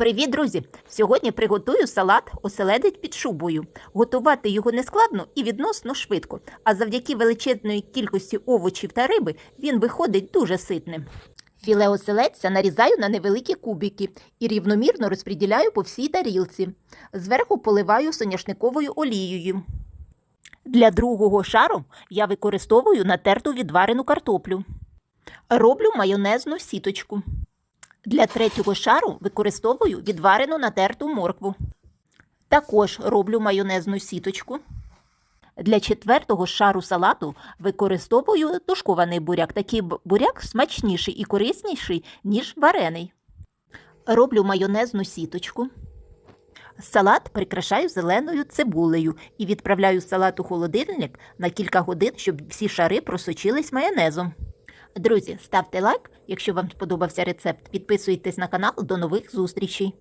Привіт, друзі! Сьогодні приготую салат оселедець під шубою. Готувати його не складно і відносно швидко, а завдяки величезної кількості овочів та риби він виходить дуже ситним. Філе оселедця нарізаю на невеликі кубики і рівномірно розподіляю по всій тарілці. Зверху поливаю соняшниковою олією. Для другого шару я використовую натерту відварену картоплю. Роблю майонезну сіточку. Для третього шару використовую відварену натерту моркву. Також роблю майонезну сіточку. Для четвертого шару салату використовую тушкований буряк. Такий буряк смачніший і корисніший, ніж варений. Роблю майонезну сіточку. Салат прикрашаю зеленою цибулею і відправляю салат у холодильник на кілька годин, щоб всі шари просочились майонезом. Друзі, ставте лайк, якщо вам сподобався рецепт. Підписуйтесь на канал. До нових зустрічей!